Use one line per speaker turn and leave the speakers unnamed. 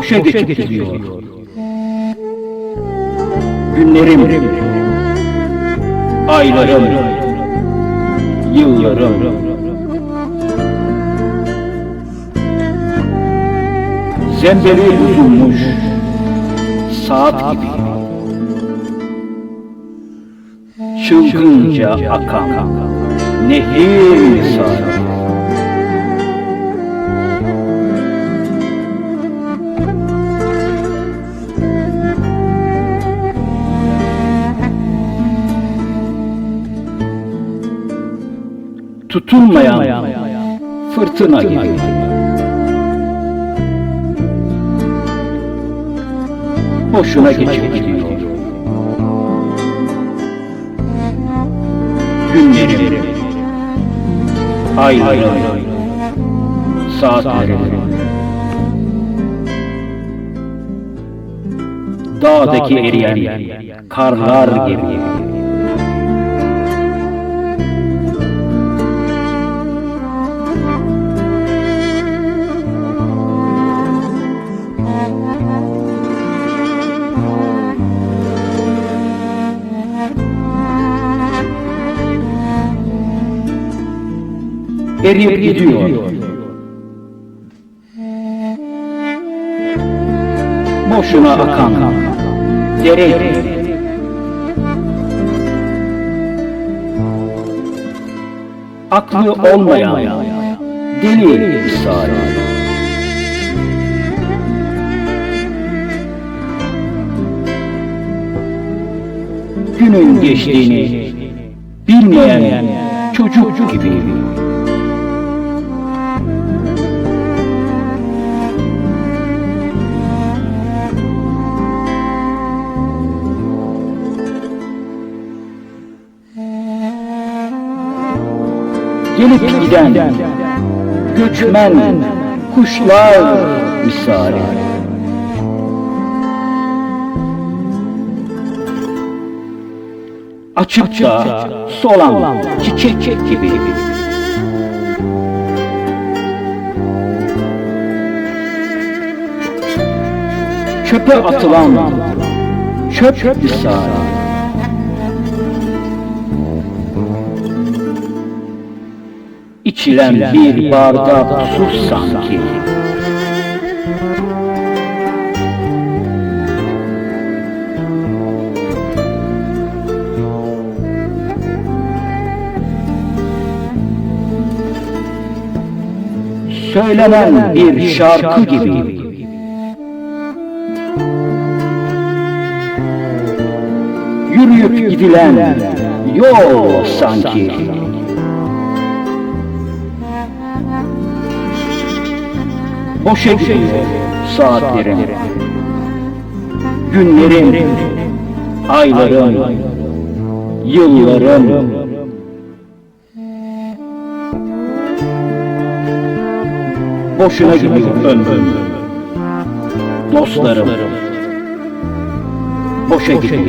boşa geçip gidiyor. Günlerim, aylarım, yıllarım. Zemberi uzunmuş, saat gibi. Çılgınca akan, nehir misali. Tutulmayan fırtına gibi. Boşuna geçip gidiyor. Günlerim, aylarım, saatlerim. Dağdaki eriyen karlar gibi. Eriyip gidiyor. Boşuna akan dere. Aklı olmayan deli misali. Günün geçtiğini bilmeyen çocuk gibi. Gelip giden göçmen kuşlar misali. Açıp da solan çiçek gibi. Çöpe atılan çöp misali. İçilen bir bardak su sanki. Söylenen bir şarkı gibi. Yürüyüp gidilen yol sanki. Boşa gidiyor saatlerim, günlerim, aylarım, yıllarım. Boşuna gidiyor ömrüm, dostlarım, boşa gidiyor.